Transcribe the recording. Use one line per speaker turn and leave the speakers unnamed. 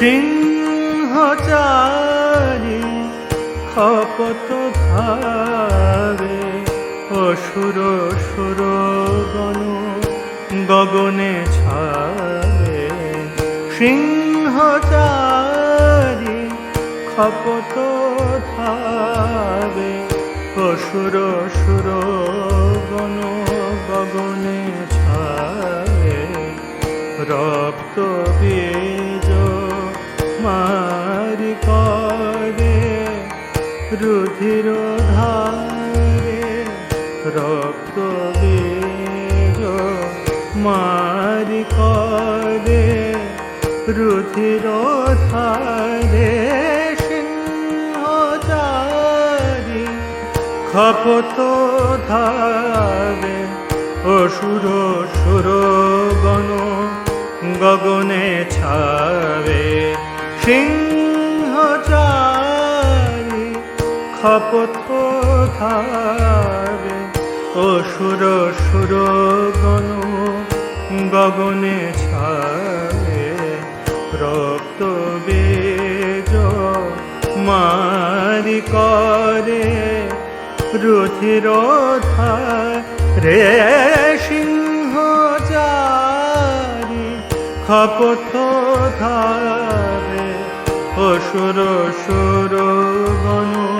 সিংহচারী খপত ভাবে অসুর সুর গণ গগনে ছাবে সিংহচারী খপত ধাবে অসুর সুর গণ গগনে ছাবে রক্ত বীজ মারি করে, রুধির ধারে রক্ত মারি করে, রুধির ধারে খপত ধারে অসুর সুর গণ গগনে ছাবে সিংহচারী খপত ধারে অসুর সুর গণ গগনে ছাবে রক্ত বেজ মারি করে রুধির রে সিংহ জারি খপথ ধারে অসুর সুর গণ